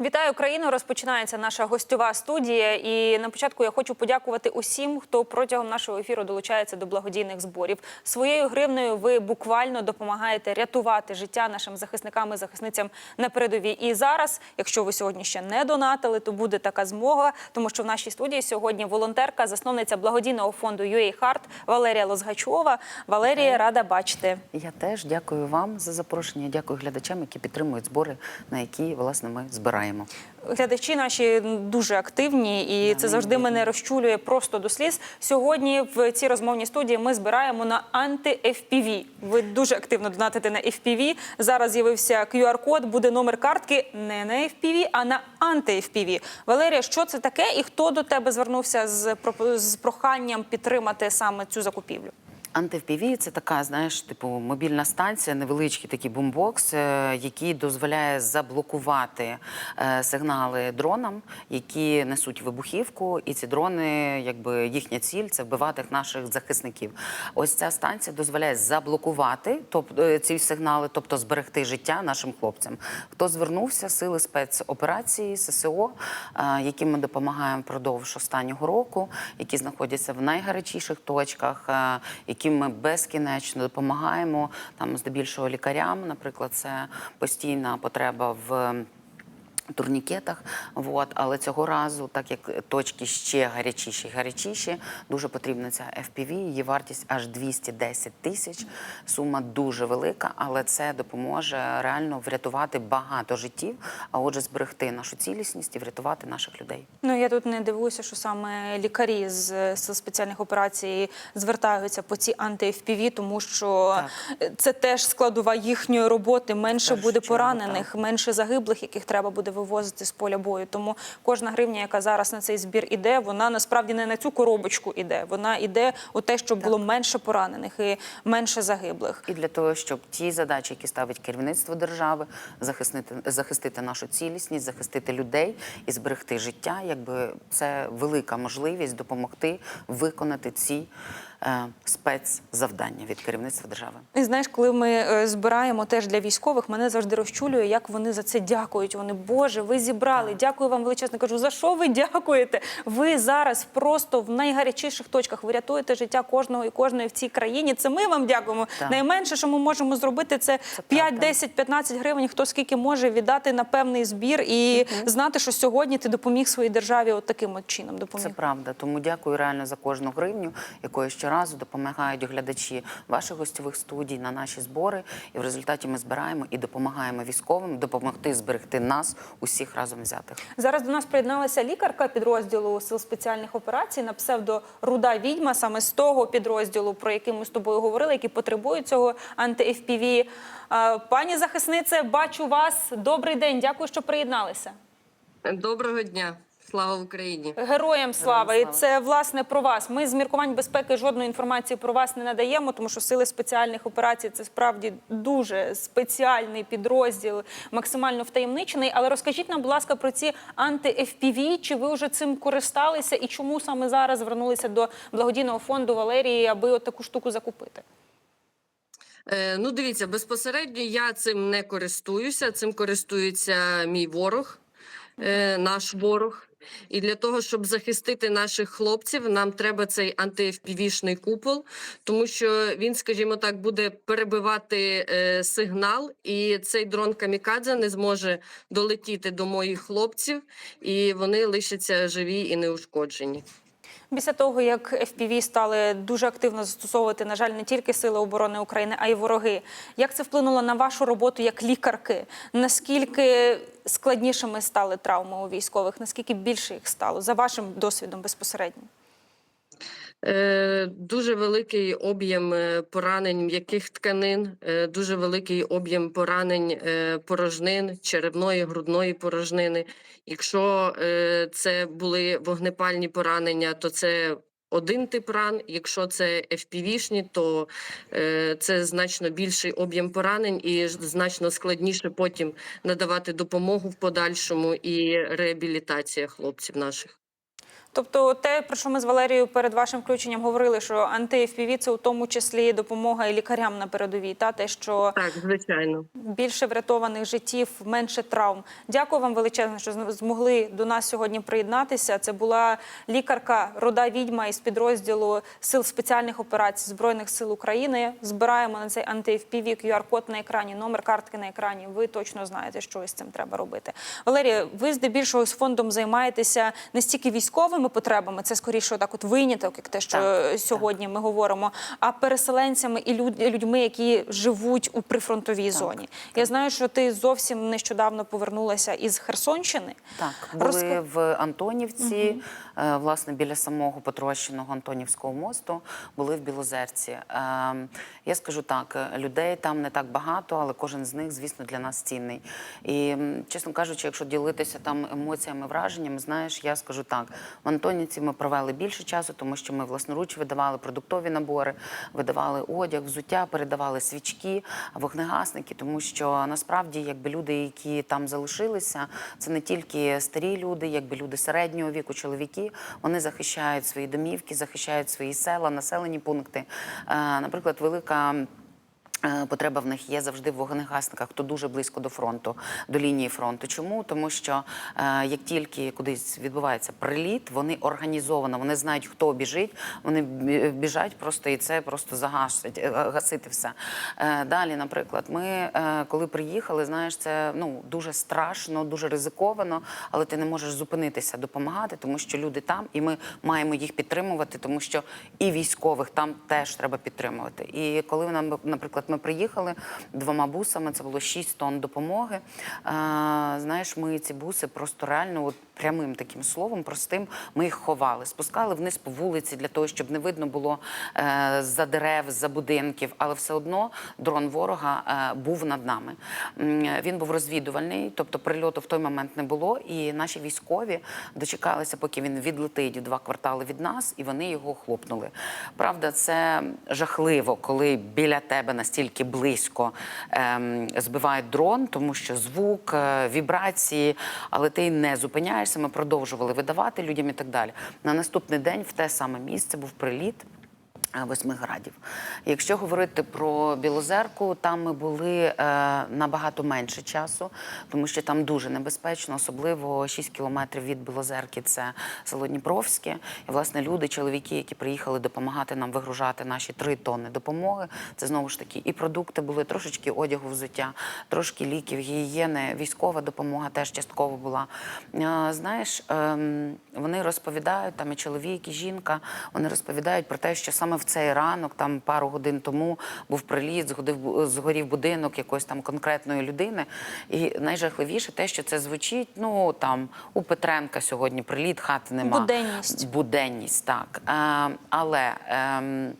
Вітаю Україну! Розпочинається наша гостьова студія. І на початку я хочу подякувати усім, хто протягом нашого ефіру долучається до благодійних зборів. Своєю гривнею ви буквально допомагаєте рятувати життя нашим захисникам і захисницям на передовій. І зараз, якщо ви сьогодні ще не донатили, то буде така змога, тому що в нашій студії сьогодні волонтерка, засновниця благодійного фонду UA Heart Валерія Лозгачова. Валерія, рада бачити. Я теж дякую вам за запрошення. Дякую глядачам, які підтримують збори, на які власне ми збираємо. Глядачі наші дуже активні, і Да, це завжди мене розчулює просто до сліз. Сьогодні в цій розмовній студії ми збираємо на анти-FPV. Ви дуже активно донатите на FPV. Зараз з'явився QR-код, буде номер картки не на FPV, а на анти-FPV. Валерія, що це таке, і хто до тебе звернувся з проханням підтримати саме цю закупівлю? Антивпіві це така, знаєш, типу мобільна станція, невеличкий такий бумбокс, е, який дозволяє заблокувати е, сигнали дронам, які несуть вибухівку, і ці дрони, якби їхня ціль це вбивати наших захисників. Ось ця станція дозволяє заблокувати тобто ці сигнали, тобто зберегти життя нашим хлопцям. Хто звернувся, сили спецоперації ССО, яким ми допомагаємо впродовж останнього року, які знаходяться в найгарячіших точках, е, яким ми безкінечно допомагаємо там здебільшого лікарям. Наприклад, це постійна потреба в. Турнікетах, вот. але цього разу, так як точки ще гарячіші, гарячіші, дуже потрібна ця FPV, її вартість аж 210 тисяч. Сума дуже велика, але це допоможе реально врятувати багато життів, а отже, зберегти нашу цілісність і врятувати наших людей. Ну я тут не дивуюся, що саме лікарі з сил спеціальних операцій звертаються по ці анти-FPV, тому що це теж складова їхньої роботи. Менше першу буде поранених, менше загиблих, яких треба буде вивозити з поля бою. Тому кожна гривня, яка зараз на цей збір іде, вона насправді не на цю коробочку іде. Вона іде у те, щоб було менше поранених і менше загиблих. І для того, щоб ті задачі, які ставить керівництво держави, захистити, захистити нашу цілісність, захистити людей і зберегти життя, якби це велика можливість допомогти виконати ці спецзавдання від керівництва держави. І знаєш, коли ми е, збираємо теж для військових, мене завжди розчулює, як вони за це дякують. Вони, Боже, ви зібрали. Дякую вам величезно. Кажу, за що ви дякуєте? Ви зараз просто в найгарячіших точках. Ви рятуєте життя кожного і кожної в цій країні. Це ми вам дякуємо. Так. Найменше, що ми можемо зробити, це, Це 5, правда. 10, 15 гривень. Хто скільки може віддати на певний збір і знати, що сьогодні ти допоміг своїй державі от таким от чином. Допоміг. Це правда. Тому дякую реально за кожну гривню, якою щоразу допомагають глядачі ваших гостьових студій на наші збори. І в результаті ми збираємо і допомагаємо військовим допомогти зберегти нас усіх разом взятих. Зараз до нас приєдналася лікарка підрозділу сил спеціальних операцій на псевдо Руда Відьма, саме з того підрозділу, про який ми з тобою говорили, які потребують цього анти-FPV. Е, Пані захиснице, бачу вас. Добрий день. Дякую, що приєдналися. Доброго дня, слава Україні. Героям слава! І це власне про вас. Ми з міркувань безпеки жодної інформації про вас не надаємо, тому що сили спеціальних операцій це справді дуже спеціальний підрозділ, максимально втаємничений. Але розкажіть нам, будь ласка, про ці анти-FPV, Чи ви вже цим користалися, і чому саме зараз звернулися до благодійного фонду Валерії, аби от таку штуку закупити? Е, ну, дивіться, безпосередньо я цим не користуюся. Цим користується мій ворог, е, наш ворог. І для того, щоб захистити наших хлопців, нам треба цей анти-FPV-шний купол, тому що він, скажімо так, буде перебивати е, сигнал, і цей дрон камікадзе не зможе долетіти до моїх хлопців, і вони лишаться живі і неушкоджені. Після того, як FPV стали дуже активно застосовувати, на жаль, не тільки сили оборони України, а й вороги. Як це вплинуло на вашу роботу як лікарки? Наскільки складнішими стали травми у військових? Наскільки більше їх стало за вашим досвідом безпосередньо? Е, Дуже великий об'єм е, поранень м'яких тканин, е, дуже великий об'єм поранень е, порожнин, черевної, грудної порожнини. Якщо е, це були вогнепальні поранення, то це один тип ран. Якщо це FPV-шні, то е, це значно більший об'єм поранень і значно складніше потім надавати допомогу в подальшому і реабілітація хлопців наших. Тобто, те, про що ми з Валерією перед вашим включенням говорили, що анти-FPV – це у тому числі допомога і лікарям на передовій, та те, що Так, звичайно. більше врятованих життів, менше травм. Дякую вам величезно, що змогли до нас сьогодні приєднатися. Це була лікарка рода відьма із підрозділу сил спеціальних операцій збройних сил України. Збираємо на цей анти-FPV QR-код на екрані, номер картки на екрані. Ви точно знаєте, що з цим треба робити. Валерія, ви здебільшого з фондом займаєтеся не стільки військовими потребами, це скоріше так, от виняток, як те, що Так, сьогодні ми говоримо, а переселенцями і людьми, які живуть у прифронтовій зоні. Я знаю, що ти зовсім нещодавно повернулася із Херсонщини. Так, були Розка- в Антонівці, е, власне, біля самого потрощеного Антонівського мосту, були в Білозерці. Е, Я скажу так, е, людей там не так багато, але кожен з них, звісно, для нас цінний. І, чесно кажучи, якщо ділитися там емоціями, враженнями, знаєш, я скажу так: в Антонівці ми провели більше часу, тому що ми власноруч видавали продуктові набори, видавали одяг, взуття, передавали свічки, вогнегасники, тому що насправді, якби люди, які там залишилися, це не тільки старі люди, якби люди середнього віку, чоловіки, вони захищають свої домівки, захищають свої села, населені пункти. Е, Наприклад, велика. Е, Потреба в них є завжди в вогнегасниках, хто дуже близько до фронту, до лінії фронту. Чому? Тому що е, як тільки кудись відбувається приліт, вони організовано, вони знають, хто біжить, вони біжать просто і це просто загасить, е, гасити все. Е, Далі, наприклад, ми е, коли приїхали, знаєш, це ну дуже страшно, дуже ризиковано, але ти не можеш зупинитися, допомагати, тому що люди там, і ми маємо їх підтримувати, тому що і військових там теж треба підтримувати. І коли нам, наприклад, ми приїхали двома бусами, це було 6 тонн допомоги. Е, знаєш, ми ці буси просто реально, от прямим таким словом, простим, ми їх ховали, спускали вниз по вулиці для того, щоб не видно було е, за дерев, за будинків, але все одно дрон ворога е, був над нами. Він був розвідувальний, тобто прильоту в той момент не було. І наші військові дочекалися, поки він відлетить два квартали від нас, і вони його хлопнули. Правда, це жахливо, коли біля тебе настільки близько ем, збивають дрон, тому що звук, е, вібрації, але ти не зупиняєшся. Ми продовжували видавати людям і так далі. На наступний день в те саме місце був приліт. Е, Восьмиградів. Якщо говорити про Білозерку, там ми були е, набагато менше часу, тому що там дуже небезпечно, особливо 6 кілометрів від Білозерки це село Дніпровське. І власне люди, чоловіки, які приїхали допомагати нам вигружати наші три тонни допомоги. Це знову ж таки і продукти були, трошечки одягу, взуття, трошки ліків, гігієни, військова допомога теж частково була. Е, Знаєш, ем, вони розповідають там і чоловік, і жінка. Вони розповідають про те, що саме в цей ранок, там пару годин тому, був приліт, згорів, згорів будинок якоїсь там конкретної людини. І найжахливіше те, що це звучить. Ну там у Петренка сьогодні приліт, хати нема. Буденність. Буденність, так. Е, але ем,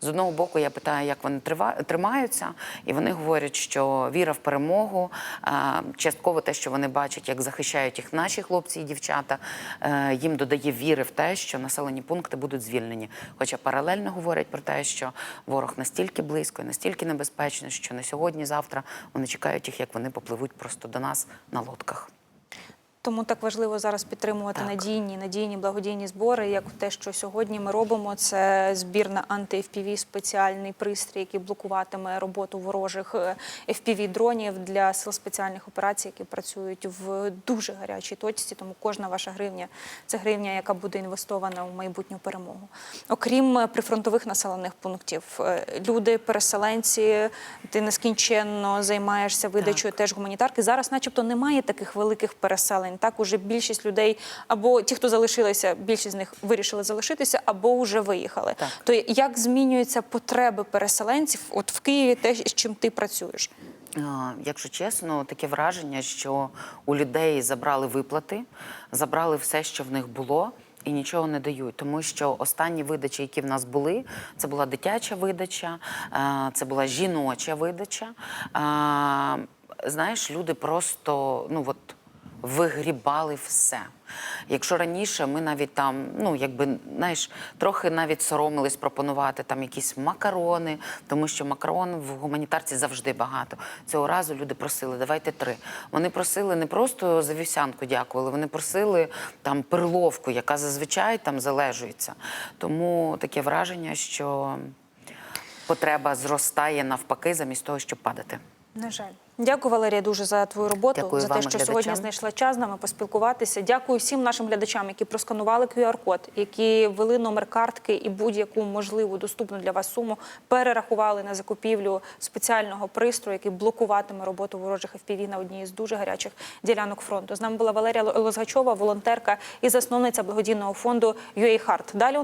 з одного боку я питаю, як вони тримаються, і вони говорять, що віра в перемогу, частково те, що вони бачать, як захищають їх наші хлопці і дівчата, е, їм додає віри в те, що населені пункти будуть звільнені. Хоча паралельно говорять про те, що ворог настільки близько і настільки небезпечний, що не сьогодні, завтра вони чекають їх, як вони попливуть просто до нас на лодках. Тому так важливо зараз підтримувати Так. надійні, надійні благодійні збори. Як те, що сьогодні ми робимо, це збір на анти-FPV, спеціальний пристрій, який блокуватиме роботу ворожих fpv дронів для сил спеціальних операцій, які працюють в дуже гарячій точці. Тому кожна ваша гривня це гривня, яка буде інвестована у майбутню перемогу. Окрім е, прифронтових населених пунктів, е, люди, переселенці, ти нескінченно займаєшся видачею теж гуманітарки. Зараз, начебто, немає таких великих переселень. Так, уже більшість людей, або ті, хто залишилися, більшість з них вирішили залишитися, або вже виїхали. Так. То як змінюються потреби переселенців? От в Києві, те, з чим ти працюєш? Якщо чесно, таке враження, що у людей забрали виплати, забрали все, що в них було. І нічого не дають, тому що останні видачі, які в нас були, це була дитяча видача, це була жіноча видача. Знаєш, люди просто ну от вигрібали все. Якщо раніше ми навіть там, ну якби знаєш, трохи навіть соромились пропонувати там якісь макарони, тому що макарон в гуманітарці завжди багато. Цього разу люди просили, давайте три. Вони просили не просто за вівсянку дякували, вони просили там перловку, яка зазвичай там залежується. Тому таке враження, що потреба зростає навпаки, замість того, щоб падати. На жаль. Дякую, Валерія, дуже за твою роботу, Дякую за вам, те, що глядачам. сьогодні знайшла час з нами поспілкуватися. Дякую всім нашим глядачам, які просканували QR-код, які ввели номер картки і будь-яку можливу доступну для вас суму перерахували на закупівлю спеціального пристрою, який блокуватиме роботу ворожих FPV на одній з дуже гарячих ділянок фронту. З нами була Валерія Лозгачова, волонтерка і засновниця благодійного фонду UA Heart. Далі у